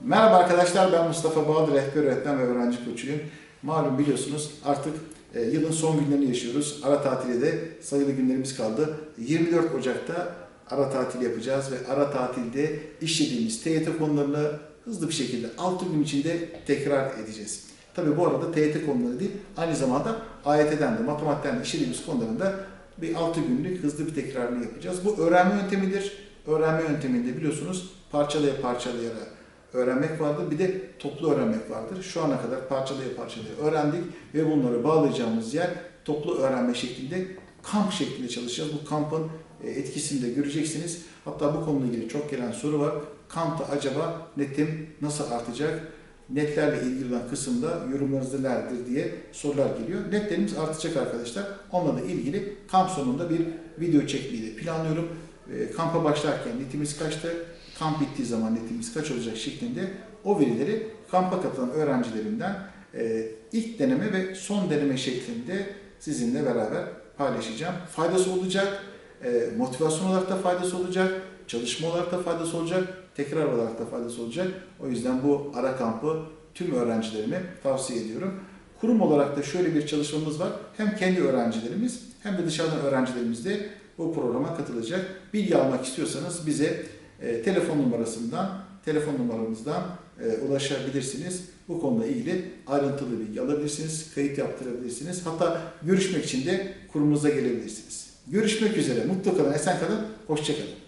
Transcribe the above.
Merhaba arkadaşlar ben Mustafa Bahadır, rehber öğretmen ve öğrenci koçuyum. Malum biliyorsunuz artık e, yılın son günlerini yaşıyoruz. Ara tatile de sayılı günlerimiz kaldı. 24 Ocak'ta ara tatil yapacağız ve ara tatilde işlediğimiz TYT konularını hızlı bir şekilde 6 gün içinde tekrar edeceğiz. Tabi bu arada TYT konuları değil, aynı zamanda AYT'den de, matematikten de işlediğimiz konuların da bir 6 günlük hızlı bir tekrarını yapacağız. Bu öğrenme yöntemidir. Öğrenme yönteminde biliyorsunuz parçalaya parçalayarak öğrenmek vardır. Bir de toplu öğrenmek vardır. Şu ana kadar parçalaya parçalaya öğrendik ve bunları bağlayacağımız yer toplu öğrenme şeklinde kamp şeklinde çalışacağız. Bu kampın e, etkisini de göreceksiniz. Hatta bu konuyla ilgili çok gelen soru var. Kampta acaba netim nasıl artacak? Netlerle ilgili olan kısımda yorumlarınız nelerdir diye sorular geliyor. Netlerimiz artacak arkadaşlar. Onunla da ilgili kamp sonunda bir video çekmeyi de planlıyorum. E, kampa başlarken netimiz kaçtı? Kamp bittiği zaman netimiz kaç olacak şeklinde o verileri kampa katılan öğrencilerimden e, ilk deneme ve son deneme şeklinde sizinle beraber paylaşacağım. Faydası olacak, e, motivasyon olarak da faydası olacak, çalışma olarak da faydası olacak, tekrar olarak da faydası olacak. O yüzden bu ara kampı tüm öğrencilerime tavsiye ediyorum. Kurum olarak da şöyle bir çalışmamız var. Hem kendi öğrencilerimiz hem de dışarıdan öğrencilerimiz de bu programa katılacak. Bilgi almak istiyorsanız bize e, telefon numarasından, telefon numaramızdan e, ulaşabilirsiniz. Bu konuyla ilgili ayrıntılı bilgi alabilirsiniz, kayıt yaptırabilirsiniz. Hatta görüşmek için de kurumuza gelebilirsiniz. Görüşmek üzere, mutlu kalın, esen kalın, hoşçakalın.